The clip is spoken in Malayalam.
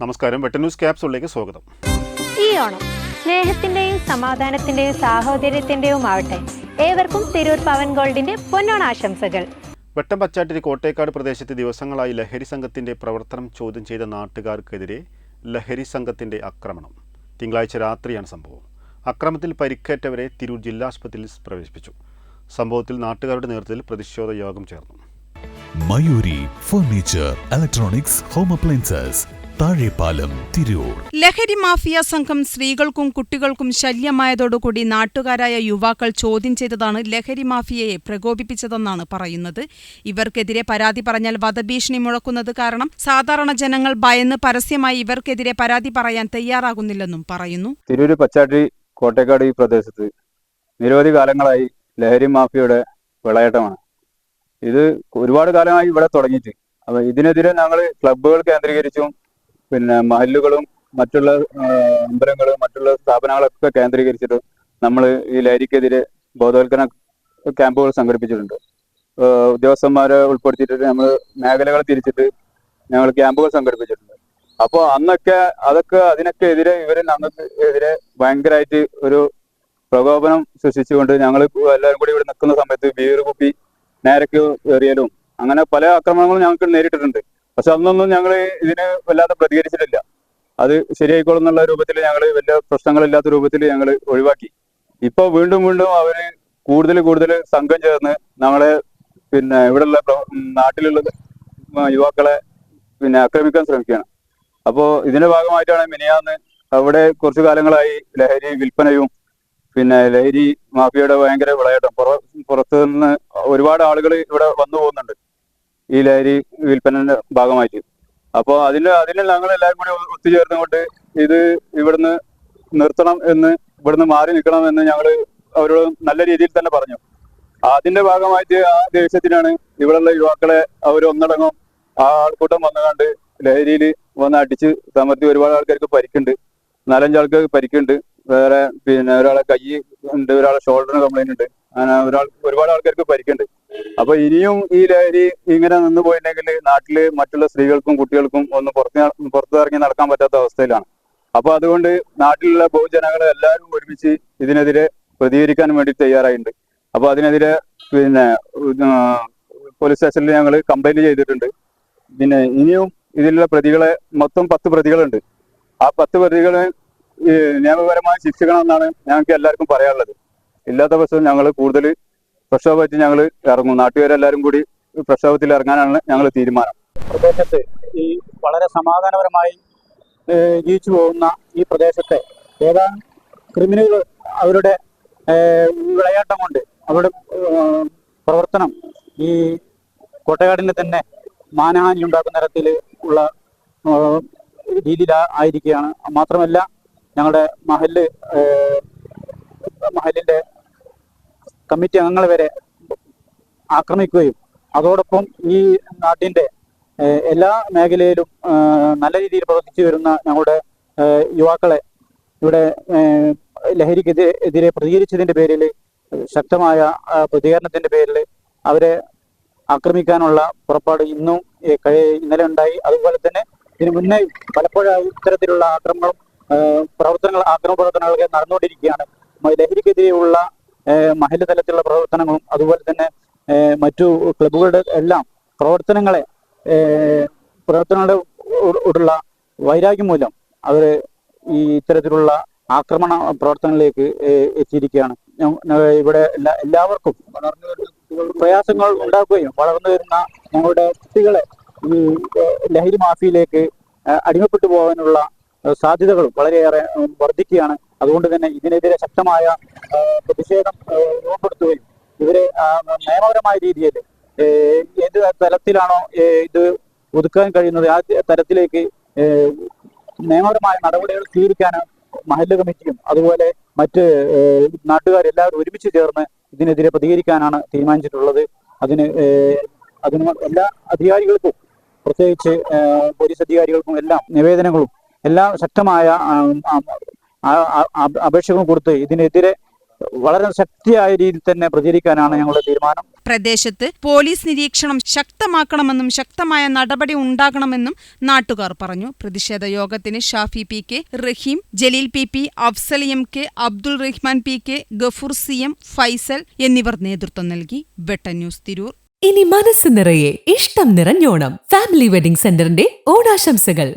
നമസ്കാരം. വെട്ട ന്യൂസ് ക്യാപ്സുകളിലേക്ക് സ്വാഗതം. ഈ ഓണം സ്നേഹത്തിന്റെയും സമാധാനത്തിന്റെയും സാഹോദര്യത്തിന്റെയും ആവട്ടെ ഏവർക്കും തിരൂർ പവൻ ഗോൾഡിന്റെ പൊന്നോണാശംസകൾ വെട്ടം പച്ചാട്ടിരി കോട്ടേക്കാട് പ്രദേശത്ത് ദിവസങ്ങളായി ലഹരി സംഘത്തിന്റെ പ്രവർത്തനം ചോദ്യം ചെയ്ത നാട്ടുകാർക്കെതിരെ ലഹരി സംഘത്തിന്റെ ആക്രമണം. തിങ്കളാഴ്ച രാത്രിയാണ് സംഭവം. അക്രമത്തിൽ പരിക്കേറ്റവരെ തിരൂർ ജില്ലാസ്പത്രിയിൽ പ്രവേശിപ്പിച്ചു. സംഭവത്തിൽ നാട്ടുകാരുടെ നേതൃത്വത്തിൽ പ്രതിഷേധ യോഗം ചേർന്നു. Mayuri furniture electronics home appliances Thazhepalam Tirur. ലഹരി മാഫിയ സംഘം സ്ത്രീകൾക്കും കുട്ടികൾക്കും ശല്യമായതോടുകൂടി നാട്ടുകാരായ യുവാക്കൾ ചോദ്യം ചെയ്തതാണ് ലഹരി മാഫിയയെ പ്രകോപിപ്പിച്ചതെന്നാണ് പറയുന്നത്. ഇവർക്കെതിരെ പരാതി പറഞ്ഞാൽ വധഭീഷണി മുഴക്കുന്നത് കാരണം സാധാരണ ജനങ്ങൾ ഭയന്ന് പരസ്യമായി ഇവർക്കെതിരെ പരാതി പറയാൻ തയ്യാറാകുന്നില്ലെന്നും പറയുന്നു. തിരൂര് പച്ചാട്ടി കോട്ടേക്കാട് ഈ പ്രദേശത്ത് നിരവധി കാലങ്ങളായി ലഹരി മാഫിയയുടെ വിളയാട്ടമാണ്. ഇത് ഒരുപാട് കാലമായി ഇവിടെ തുടങ്ങിയിട്ട്. അപ്പൊ ഇതിനെതിരെ ഞങ്ങൾ ക്ലബുകൾ കേന്ദ്രീകരിച്ചും പിന്നെ മഹല്ലുകളും മറ്റുള്ള അമ്പലങ്ങളും മറ്റുള്ള സ്ഥാപനങ്ങളൊക്കെ കേന്ദ്രീകരിച്ചിട്ട് നമ്മൾ ഈ ലഹരിക്കെതിരെ ബോധവൽക്കരണ ക്യാമ്പുകൾ സംഘടിപ്പിച്ചിട്ടുണ്ട്. ഉദ്യോഗസ്ഥന്മാരെ ഉൾപ്പെടുത്തിയിട്ട് നമ്മൾ മേഖലകൾ തിരിച്ചിട്ട് ഞങ്ങൾ ക്യാമ്പുകൾ സംഘടിപ്പിച്ചിട്ടുണ്ട്. അപ്പോൾ അന്നൊക്കെ അതൊക്കെ അതിനൊക്കെ എതിരെ ഇവർ അന്നൊക്കെ എതിരെ ഭയങ്കരമായിട്ട് ഒരു പ്രകോപനം സൃഷ്ടിച്ചുകൊണ്ട് ഞങ്ങൾ എല്ലാവരും കൂടി ഇവിടെ നിൽക്കുന്ന സമയത്ത് ബീർ കുപ്പി നേരക്ക് എറിയലും അങ്ങനെ പല ആക്രമണങ്ങളും ഞങ്ങൾക്ക് നേരിട്ടിട്ടുണ്ട്. പക്ഷെ അന്നൊന്നും ഞങ്ങൾ ഇതിന് വല്ലാതെ പ്രതികരിച്ചിട്ടില്ല. അത് ശരിയായിക്കോളും എന്നുള്ള രൂപത്തിൽ ഞങ്ങൾ വലിയ പ്രശ്നങ്ങളില്ലാത്ത രൂപത്തിൽ ഞങ്ങൾ ഒഴിവാക്കി. ഇപ്പൊ വീണ്ടും വീണ്ടും അവർ കൂടുതൽ കൂടുതൽ സംഘം ചേർന്ന് നമ്മളെ പിന്നെ ഇവിടെയുള്ള നാട്ടിലുള്ള യുവാക്കളെ പിന്നെ ആക്രമിക്കാൻ ശ്രമിക്കുകയാണ്. അപ്പോ ഇതിന്റെ ഭാഗമായിട്ടാണ് മിനിയാന്ന് അവിടെ കുറച്ചു കാലങ്ങളായി ലഹരി വിൽപ്പനയും പിന്നെ ലഹരി മാഫിയയുടെ ഭയങ്കര വിളയാട്ടം. പുറ പുറത്തു നിന്ന് ഒരുപാട് ആളുകൾ ഇവിടെ വന്നു പോകുന്നുണ്ട്. ഈ ലഹരി വിൽപ്പനന്റെ ഭാഗമായിട്ട്. അപ്പോൾ അതിന് അതിന് ഞങ്ങൾ എല്ലാവരും കൂടി ഒത്തുചേർന്നുകൊണ്ട് ഇത് ഇവിടുന്ന് നിർത്തണം എന്ന് ഇവിടുന്ന് മാറി നിൽക്കണം എന്ന് ഞങ്ങൾ അവരോട് നല്ല രീതിയിൽ തന്നെ പറഞ്ഞു. അതിന്റെ ഭാഗമായിട്ട് ആ ദേഷ്യത്തിനാണ് ഇവിടെയുള്ള യുവാക്കളെ അവർ ഒന്നടങ്കം ആ ആൾക്കൂട്ടം വന്നുകൊണ്ട് ലഹരിയിൽ വന്ന് അടിച്ച് സമർത്തി ഒരുപാട് ആൾക്കാർക്ക് പരിക്കുണ്ട്. നാലഞ്ചാൾക്ക് പരിക്കുണ്ട്. വേറെ പിന്നെ ഒരാളെ കൈ ഉണ്ട് ഒരാളെ ഷോൾഡറിന് കംപ്ലൈന്റ് ഉണ്ട്. അങ്ങനെ ഒരാൾ ഒരുപാട് ആൾക്കാർക്ക് പരിക്കുണ്ട്. അപ്പൊ ഇനിയും ഈ ലഹരി ഇങ്ങനെ നിന്ന് പോയിട്ടുണ്ടെങ്കിൽ നാട്ടിൽ മറ്റുള്ള സ്ത്രീകൾക്കും കുട്ടികൾക്കും ഒന്ന് പുറത്ത് പുറത്തിറങ്ങി നടക്കാൻ പറ്റാത്ത അവസ്ഥയിലാണ്. അപ്പൊ അതുകൊണ്ട് നാട്ടിലുള്ള ബഹുജനങ്ങൾ എല്ലാവരും ഒരുമിച്ച് ഇതിനെതിരെ പ്രതികരിക്കാൻ വേണ്ടി തയ്യാറായിട്ടുണ്ട്. അപ്പൊ അതിനെതിരെ പിന്നെ പോലീസ് സ്റ്റേഷനിൽ ഞങ്ങൾ കംപ്ലൈന്റ് ചെയ്തിട്ടുണ്ട്. പിന്നെ ഇനിയും ഇതിലുള്ള പ്രതികളെ മൊത്തം പത്ത് പ്രതികളുണ്ട്. ആ പത്ത് പ്രതികളെ നിയമപരമായി നിയമപരമായി ശിക്ഷിക്കണമെന്നാണ് ഞങ്ങൾക്ക് എല്ലാവർക്കും പറയാനുള്ളത്. ഇല്ലാത്ത പക്ഷം ഞങ്ങൾ കൂടുതൽ പ്രക്ഷോഭമായിട്ട് ഞങ്ങൾ ഇറങ്ങും. നാട്ടുകാരെല്ലാവരും കൂടി പ്രക്ഷോഭത്തിൽ ഇറങ്ങാനാണ് ഞങ്ങൾ തീരുമാനം. പ്രദേശത്ത് ഈ വളരെ സമാധാനപരമായി ജീവിച്ചു പോകുന്ന ഈ പ്രദേശത്തെ ഏതാനും ക്രിമിനലുകൾ അവരുടെ വിളയാട്ടം കൊണ്ട് അവരുടെ പ്രവർത്തനം ഈ കോട്ടയാടിന് തന്നെ മാനഹാനി ഉണ്ടാക്കുന്ന തരത്തിൽ ഉള്ള രീതിയിൽ ആയിരിക്കുകയാണ്. മാത്രമല്ല ഞങ്ങളുടെ മഹൽ മഹലിന്റെ കമ്മിറ്റി അംഗങ്ങൾ വരെ ആക്രമിക്കുകയും അതോടൊപ്പം ഈ നാട്ടിന്റെ എല്ലാ മേഖലയിലും നല്ല രീതിയിൽ പ്രവർത്തിച്ചു വരുന്ന ഞങ്ങളുടെ യുവാക്കളെ ഇവിടെ ലഹരിക്കെതിരെ പ്രതികരിച്ചതിന്റെ പേരിൽ ശക്തമായ പ്രതികരണത്തിന്റെ പേരിൽ അവരെ ആക്രമിക്കാനുള്ള പുറപ്പാട് ഇന്നും ഇന്നലെ ഉണ്ടായി. അതുപോലെ തന്നെ ഇതിനു മുന്നേ പലപ്പോഴായി ഇത്തരത്തിലുള്ള ആക്രമണം ഏഹ് പ്രവർത്തനങ്ങൾ ആക്രമണ പ്രവർത്തനങ്ങളൊക്കെ നടന്നുകൊണ്ടിരിക്കുകയാണ്. ലഹരിക്കെതിരെയുള്ള ഏഹ് മഹല്ല് തലത്തിലുള്ള പ്രവർത്തനങ്ങളും അതുപോലെ തന്നെ മറ്റു ക്ലബുകളുടെ എല്ലാം പ്രവർത്തനങ്ങളെ പ്രവർത്തനങ്ങളുടെ ഉള്ള വൈരാഗ്യം മൂലം അവർ ഈ ഇത്തരത്തിലുള്ള ആക്രമണ പ്രവർത്തനങ്ങളിലേക്ക് എത്തിയിരിക്കുകയാണ്. ഇവിടെ എല്ലാ എല്ലാവർക്കും വളർന്നു വരുന്ന പ്രയാസങ്ങൾ ഉണ്ടാക്കുകയും വളർന്നു വരുന്ന ഞങ്ങളുടെ കുട്ടികളെ ഈ ലഹരി മാഫിയിലേക്ക് അടിമപ്പെട്ടു പോകാനുള്ള സാധ്യതകളും വളരെയേറെ വർദ്ധിക്കുകയാണ്. അതുകൊണ്ട് തന്നെ ഇതിനെതിരെ ശക്തമായ പ്രതിഷേധം രൂപപ്പെടുത്തുകയും ഇവരെ നിയമപരമായ രീതിയിൽ ഏത് തലത്തിലാണോ ഇത് ഒതുക്കാൻ കഴിയുന്നത് ആ തരത്തിലേക്ക് നിയമപരമായ നടപടികൾ സ്വീകരിക്കാൻ മഹല്ല് കമ്മിറ്റിയും അതുപോലെ മറ്റ് നാട്ടുകാരെല്ലാവരും ഒരുമിച്ച് ചേർന്ന് ഇതിനെതിരെ പ്രതികരിക്കാനാണ് തീരുമാനിച്ചിട്ടുള്ളത്. അതിന് അതിന് എല്ലാ അധികാരികൾക്കും പ്രത്യേകിച്ച് പോലീസ് അധികാരികൾക്കും എല്ലാം നിവേദനങ്ങളും എല്ലാ ശക്തമായ അപേക്ഷകളും കൊടുത്ത് ഇതിനെതിരെ വളരെ ശക്തിയായ രീതിയിൽ തന്നെ പ്രചരിക്കാനാണ് ഞങ്ങളുടെ തീരുമാനം. പ്രദേശത്ത് പോലീസ് നിരീക്ഷണം ശക്തമാക്കണമെന്നും ശക്തമായ നടപടി ഉണ്ടാകണമെന്നും നാട്ടുകാർ പറഞ്ഞു. പ്രതിഷേധ യോഗത്തിന് Shafi P K Rahim Jaleel P P Afsal M K Abdul Rahman P K Gafoor C M Faisal എന്നിവർ നേതൃത്വം നൽകി. വെട്ട ന്യൂസ് തിരൂർ. ഇനി മനസ്സ് നിറയെ ഇഷ്ടം നിറഞ്ഞോണം ഫാമിലി വെഡിംഗ് സെന്ററിന്റെ ഓണാശംസകൾ.